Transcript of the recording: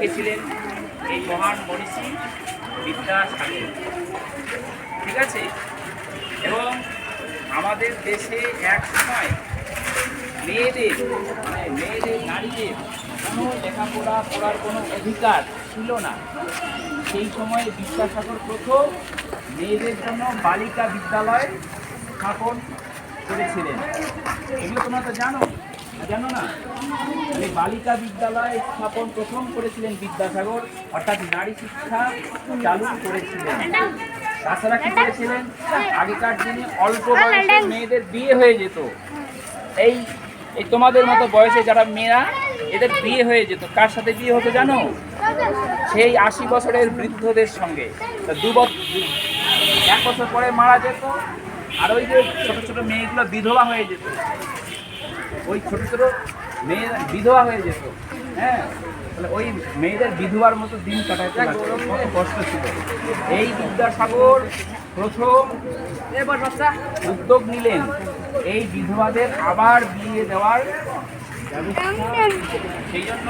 লিখেছিলেন এই মহান মনীষী বিদ্যাসাগর। ঠিক আছে? এবং আমাদের দেশে এক সময় মেয়েদের মানে মেয়েদের, নারীদের কোনো লেখাপড়া করার কোনো অধিকার ছিল না। সেই সময়ে বিদ্যাসাগর প্রথম মেয়েদের জন্য বালিকা বিদ্যালয় স্থাপন করেছিলেন। এগুলো তোমরা তো জানো জানো না? মানে বালিকা বিদ্যালয় স্থাপন প্রথম করেছিলেন বিদ্যাসাগর, অর্থাৎ নারী শিক্ষা চালু করেছিলেন। তাছাড়া কি করেছিলেন? আগেকার দিনে অল্প বয়সে মেয়েদের বিয়ে হয়ে যেত। এই এই তোমাদের মতো বয়সে যারা মেয়েরা, এদের বিয়ে হয়ে যেত। কার সাথে বিয়ে হতো জানো? সেই আশি বছরের বৃদ্ধদের সঙ্গে। দু বছর এক বছর পরে মারা যেত, আর ওই যে ছোট ছোট মেয়েগুলো বিধবা হয়ে যেত। ওই ছোট ছোট মেয়ে বিধবা হয়ে যেত। হ্যাঁ? তাহলে ওই মেয়েদের বিধবার মতো দিন লাগতো। কত কষ্ট ছিল। এই বিদ্যাসাগর প্রথম উদ্যোগ নিলেন। এই বিধবাদের আবার বিয়ে দেওয়ার সেই জন্য